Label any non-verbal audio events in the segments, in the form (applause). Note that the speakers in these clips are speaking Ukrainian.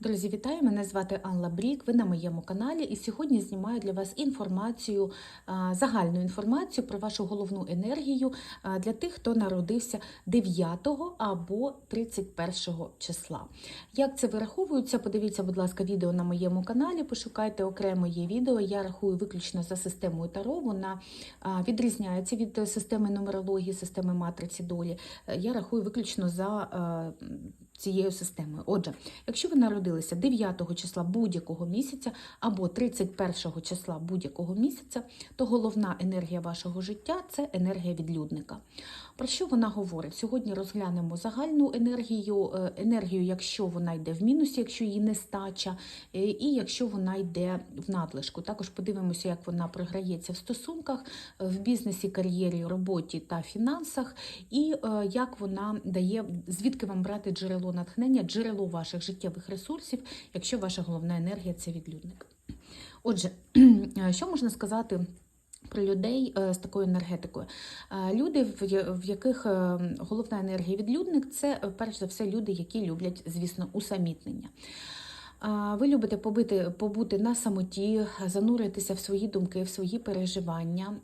Друзі, вітаю! Мене звати Алла Брік. Ви на моєму каналі, і сьогодні знімаю для вас інформацію, загальну інформацію про вашу головну енергію для тих, хто народився 9 або 31 числа. Як це вираховується? Подивіться, будь ласка, відео на моєму каналі. Пошукайте окремо є відео. Я рахую виключно за системою Таро. Вона відрізняється від системи нумерології, системи матриці долі. Е, Я рахую виключно за а, цією системою. Отже, якщо ви народилися 9 числа будь-якого місяця або 31 числа будь-якого місяця, то головна енергія вашого життя це енергія відлюдника. Про що вона говорить? Сьогодні розглянемо загальну енергію, е, енергію, якщо вона йде в мінусі, якщо її нестача, е, і якщо вона йде в надлишку. Також подивимося, як вона програється в стосунках, в бізнесі, кар'єрі, роботі та фінансах, і е, як вона дає, звідки вам брати джерело натхнення, джерело ваших життєвих ресурсів, якщо ваша головна енергія це відлюдник. Отже, (clears throat) що можна сказати? Про людей е, з такою енергетикою. Е, Люди, в яких е, головна енергія відлюдник, це е, перш за все люди, які люблять, звісно, усамітнення. Ви любите побити, побути на самоті, зануритися в свої думки, в свої переживання.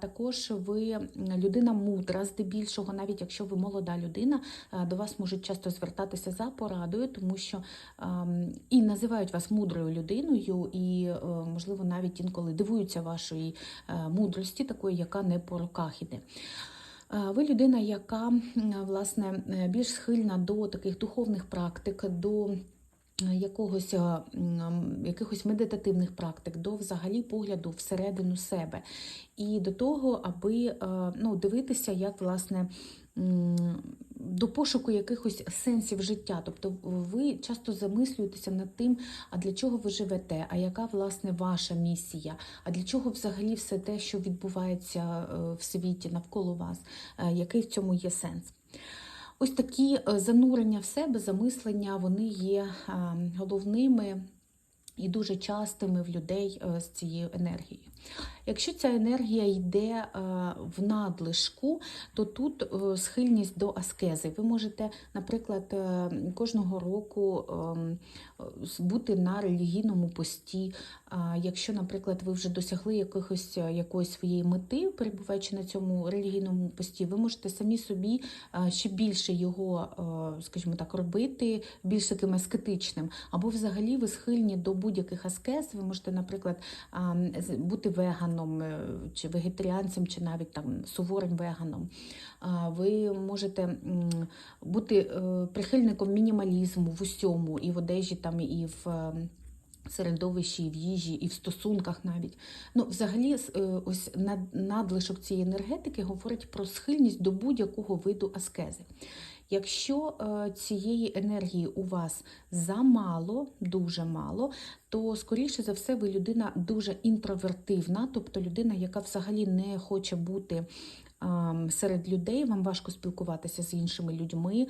Також ви людина мудра, здебільшого, навіть якщо ви молода людина, до вас можуть часто звертатися за порадою, тому що і називають вас мудрою людиною, і, е, можливо, навіть інколи дивуються вашої е, мудрості, такої, яка не по руках іде. Ви людина, яка власне е, більш схильна до таких духовних практик, до якогось, е, якихось медитативних практик, до взагалі погляду всередину себе. І до того, аби е, ну, дивитися, як власне. До пошуку якихось сенсів життя, тобто ви часто замислюєтеся над тим, а для чого ви живете, а яка власне ваша місія, а для чого взагалі все те, що відбувається е, в світі навколо вас, який в цьому є сенс. Ось такі е, занурення в себе, замислення, вони є е, головними і дуже частими в людей е, з цією енергією. Якщо ця енергія йде е, в надлишку, то тут е, схильність до аскези. Ви можете, наприклад, е, кожного року ем, бути на релігійному пості. Якщо, наприклад, ви вже досягли якихось, якоїсь своєї мети, перебуваючи на цьому релігійному пості, ви можете самі собі ще більше його, скажімо так, робити, більш таким аскетичним. Або взагалі ви схильні до будь-яких аскез. Ви можете, наприклад, а, з- бути веганом, е, чи вегетаріанцем, чи навіть там суворим веганом. Ви можете бути е, прихильником мінімалізму в усьому, і в одежі, там, і в. е, Середовищі, і в їжі, і в стосунках навіть. Ну, взагалі, ось надлишок цієї енергетики говорить про схильність до будь-якого виду аскези. Якщо е, цієї енергії у вас замало, дуже мало, то скоріше за все ви людина дуже інтровертивна, тобто людина, яка взагалі не хоче бути серед людей, вам важко спілкуватися з іншими людьми,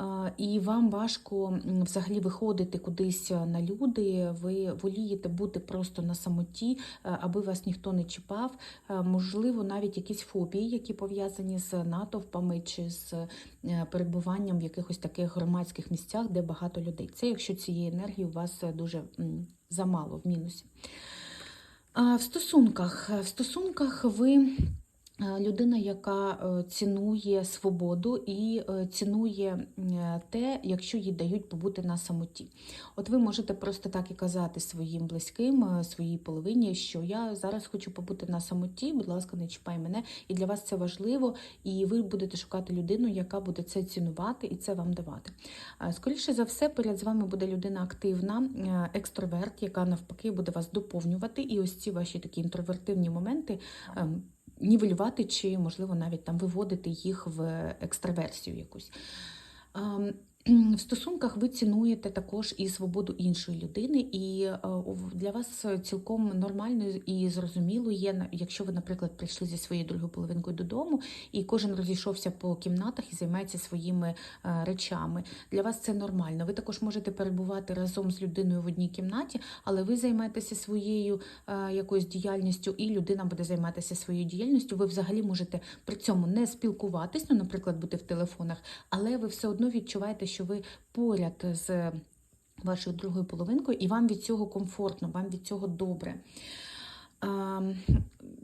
е, і вам важко взагалі виходити кудись на люди. Ви волієте бути просто на самоті, е, аби вас ніхто не чіпав. Е, Можливо, навіть якісь фобії, які пов'язані з натовпами чи з е, перебуванням в якихось таких громадських місцях, де багато людей. Це якщо цієї енергії у вас е, дуже замало в мінусі. В стосунках, в стосунках ви е, людина, яка е, цінує свободу і е, цінує е, те, якщо їй дають побути на самоті. От ви можете просто так і казати своїм близьким, е, своїй половині, що я зараз хочу побути на самоті, будь ласка, не чіпай мене. І для вас це важливо, і ви будете шукати людину, яка буде це цінувати і це вам давати. Е, Скоріше за все, поряд з вами буде людина активна, е, екстроверт, яка навпаки буде вас доповнювати, і ось ці ваші такі інтровертивні моменти. Ем, Нівелювати чи, можливо, навіть там виводити їх в екстраверсію якусь. В стосунках ви цінуєте також і свободу іншої людини, і е, для вас цілком нормально і зрозуміло є, якщо ви, наприклад, прийшли зі своєю другою половинкою додому, і кожен розійшовся по кімнатах і займається своїми е, речами. Для вас це нормально. Ви також можете перебувати разом з людиною в одній кімнаті, але ви займаєтеся своєю е, якоюсь діяльністю, і людина буде займатися своєю діяльністю. Ви взагалі можете при цьому не спілкуватись, ну, наприклад, бути в телефонах, але ви все одно відчуваєте, що ви поряд з вашою другою половинкою, і вам від цього комфортно, вам від цього добре.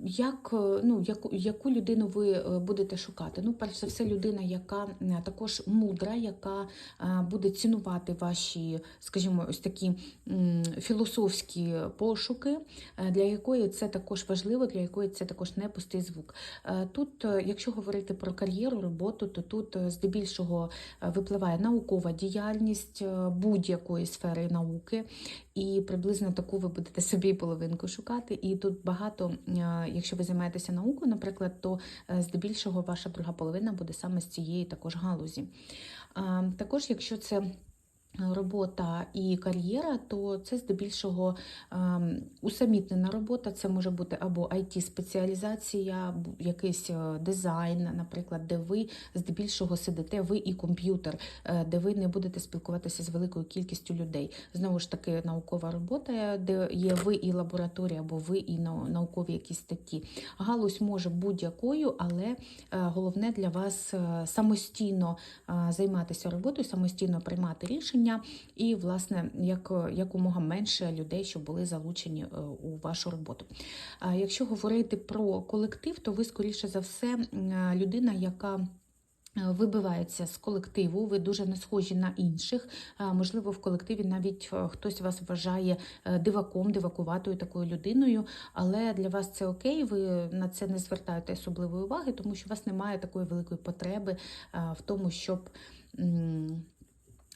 Як, е, ну, яку, яку людину ви е, будете шукати? Ну, перш за все, людина, яка також мудра, яка е, буде цінувати ваші, скажімо, ось такі філософські пошуки, для якої це також важливо, для якої це також не пустий звук. Тут, якщо говорити про кар'єру, роботу, то тут здебільшого випливає наукова діяльність будь-якої сфери науки, і приблизно таку ви будете собі половинку шукати. І тут багато, якщо ви займаєтеся наукою, наприклад, то е, здебільшого ваша друга половина буде саме з цієї також галузі. Також, якщо це робота і кар'єра, то це здебільшого ем, усамітнена робота. Це може бути або IT-спеціалізація, бу- якийсь е, дизайн, наприклад, де ви здебільшого сидите, ви і комп'ютер, е, де ви не будете спілкуватися з великою кількістю людей. Знову ж таки, наукова робота, де є ви і лабораторія, або ви і наукові якісь статті. Галузь може будь-якою, але е, головне для вас е, самостійно е, займатися роботою, самостійно приймати рішення, і, власне, як, якомога менше людей, щоб були залучені е, у вашу роботу. Якщо говорити про колектив, то ви, скоріше за все, е, людина, яка е, Вибивається з колективу, ви дуже не схожі на інших. Можливо, в колективі навіть хтось вас вважає диваком, дивакуватою такою людиною, але для вас це окей, ви на це не звертаєте особливої уваги, тому що у вас немає такої великої потреби в тому, щоб.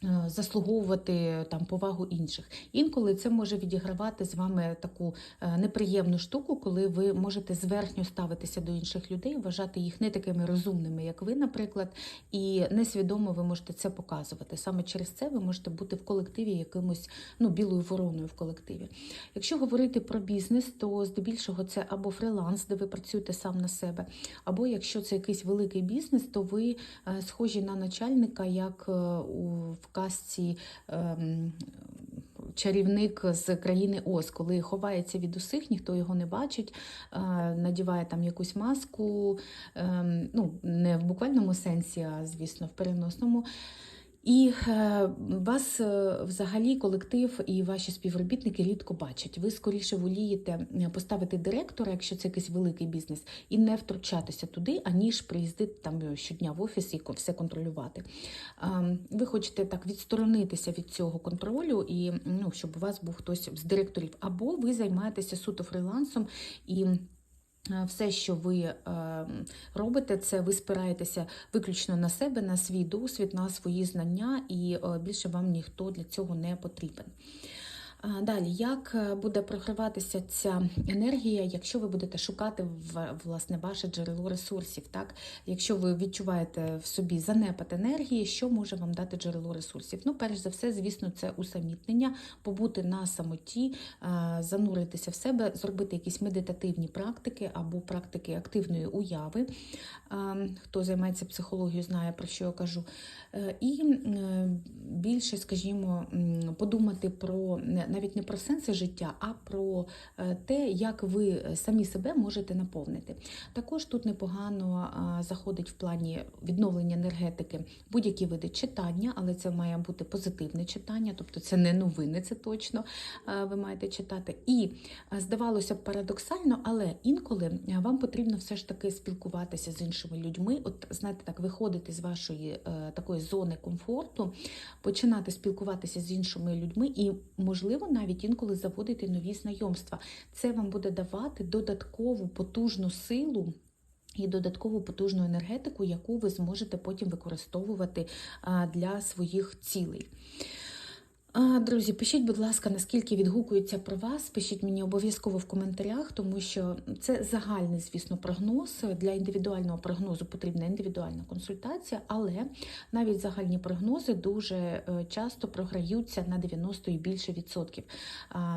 Е, Заслуговувати там повагу інших. Інколи це може відігравати з вами таку е, неприємну штуку, коли ви можете зверхньо ставитися до інших людей, вважати їх не такими розумними, як ви, наприклад, і несвідомо ви можете це показувати. Саме через це ви можете бути в колективі якимось ну, білою вороною в колективі. Якщо говорити про бізнес, то здебільшого це або фриланс, де ви працюєте сам на себе, або якщо це якийсь великий бізнес, то ви е, схожі на начальника, як в казці. ем, Чарівник з країни Оз, коли ховається від усіх, ніхто його не бачить, е, надіває там якусь маску, ем, ну не в буквальному сенсі, а звісно, в переносному. І е, вас е, взагалі колектив і ваші співробітники рідко бачать. Ви скоріше волієте е, поставити директора, якщо це якийсь великий бізнес, і не втручатися туди, аніж приїздити там щодня в офіс і все контролювати. Ви хочете так відсторонитися від цього контролю, і ну, щоб у вас був хтось з директорів, або ви займаєтеся суто фрилансом і. Е, Все, що ви е, робите, це ви спираєтеся виключно на себе, на свій досвід, на свої знання, і е, більше вам ніхто для цього не потрібен. Далі, як е, буде програватися ця енергія, якщо ви будете шукати власне ваше джерело ресурсів? Так? Якщо ви відчуваєте в собі занепад енергії, що може вам дати джерело ресурсів? Ну, перш за все, звісно, це усамітнення, побути на самоті, е, зануритися в себе, зробити якісь медитативні практики або практики активної уяви. Е, Хто займається психологією, знає про що я кажу. І більше, скажімо, подумати про навіть не про сенси життя, а про е, те, як ви самі себе можете наповнити. Також тут непогано заходить в плані відновлення енергетики будь-які види читання, але це має бути позитивне читання, тобто це не новини, це точно е, ви маєте читати. І е, здавалося б парадоксально, але інколи е, вам потрібно все ж таки спілкуватися з іншими людьми. От знаєте, так виходити з вашої е, такої зони комфорту, починати спілкуватися з іншими людьми і, можливо, навіть інколи заводити нові знайомства. Це вам буде давати додаткову потужну силу. І додаткову потужну енергетику, яку ви зможете потім використовувати для своїх цілей. Друзі, пишіть, будь ласка, наскільки відгукується про вас. Пишіть мені обов'язково в коментарях, тому що це загальний, звісно, прогноз. Для індивідуального прогнозу потрібна індивідуальна консультація, але навіть загальні прогнози дуже е, часто програються на 90 і більше відсотків.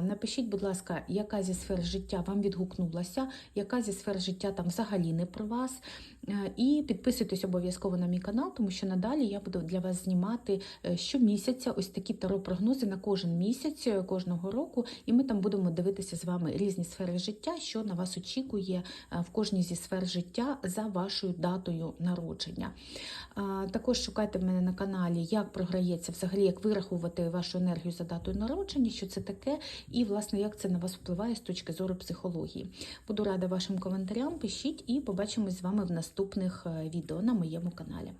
Напишіть, будь ласка, яка зі сфер життя вам відгукнулася, яка зі сфер життя там взагалі не про вас. Е, І підписуйтесь обов'язково на мій канал, тому що надалі я буду для вас знімати е, щомісяця ось такі таро-прогнози прогнози на кожен місяць е, кожного року, і ми там будемо дивитися з вами різні сфери життя, що на вас очікує е, в кожній зі сфер життя за вашою датою народження. Також шукайте мене на каналі, як програється взагалі, як вирахувати вашу енергію за датою народження, що це таке, і власне як це на вас впливає з точки зору психології. Буду рада вашим коментарям. Пишіть і побачимось з вами в наступних е, відео на моєму каналі.